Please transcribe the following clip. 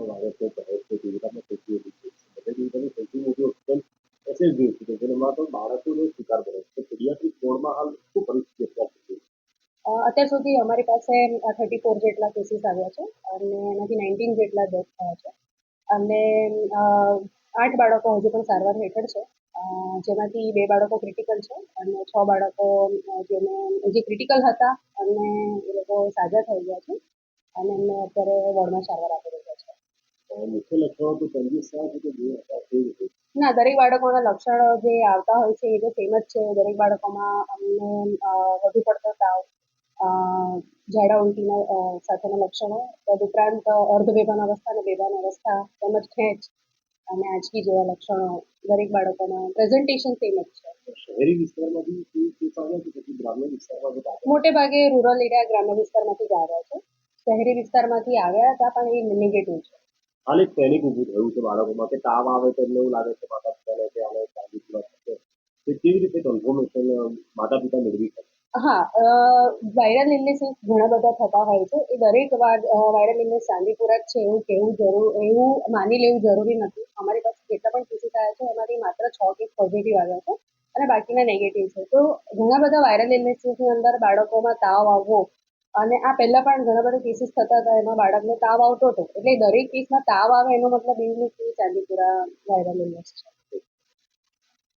જેમાં પરિસ્થિતિ અત્યારે સુધી અમારી પાસે થર્ટી ફોર જેટલા કેસીસ આવ્યા છે અને એનાથી નાઇન્ટીન જેટલા ડેથ થયા છે. અને આઠ બાળકો હજુ પણ સારવાર હેઠળ છે. જેમાંથી બે બાળકો ક્રિટિકલ છે અને છ બાળકો જેને જે ક્રિટિકલ હતા અને એ લોકો સાજા થઈ ગયા છે. અને એમને અત્યારે વોર્ડમાં સારવાર આપી મુખ્ય લક્ષણો તો થયા છે કે ના દરેક બાળકોના લક્ષણો જે આવતા હોય છે એ તો સેમ જ છે. દરેક બાળકોમાં અમને વધુ પડતો તાવ ઝાડા ઉલટીના સાથેના લક્ષણો તદુપરાંત અર્ધ બેભાન અવસ્થા અને બેભાન અવસ્થા તેમજ ખેંચ અને આંચકી જેવા લક્ષણો દરેક બાળકોમાં પ્રેઝન્ટેશન સેમ જ છે. શહેરી વિસ્તારમાંથી મોટે ભાગે રૂરલ એરિયા ગ્રામ્ય વિસ્તારમાંથી જ આવ્યા છે. શહેરી વિસ્તારમાંથી આવ્યા હતા પણ એ નેગેટિવ છે. એક પેનિક ઊભું થયું છે બાળકોમાં કે તાવ આવે તો એમને એવું લાગે છે માતા પિતાને કે આને પૂરા થશે તો કેવી રીતે કન્ફર્મેશન માતા પિતા મેળવી શકે? હા વાયરલ ઇલનેસીસ ઘણા બધા થતા હોય છે. એ દરેક વાર વાયરલ ઇલનેસ ચાંદીપુરા છે, એવું કહેવું જરૂર, એવું માની લેવું જરૂરી નથી. અમારી પાસે જેટલા પણ કેસીસ આવ્યા છે, એમાંથી માત્ર છ કેસ પોઝિટિવ આવ્યા છે અને બાકીના નેગેટિવ છે. તો ઘણા બધા વાયરલ ઇલનેસીસની અંદર બાળકોમાં તાવ આવવો અને આ પહેલા પણ ઘણા બધા કેસીસ થતા હતા. એમાં બાળકને તાવ આવતો હતો. એટલે દરેક કેસમાં તાવ આવે એનો મતલબ એવું નથી કે ચાંદીપુરા વાયરલ ઇલનેસ છે.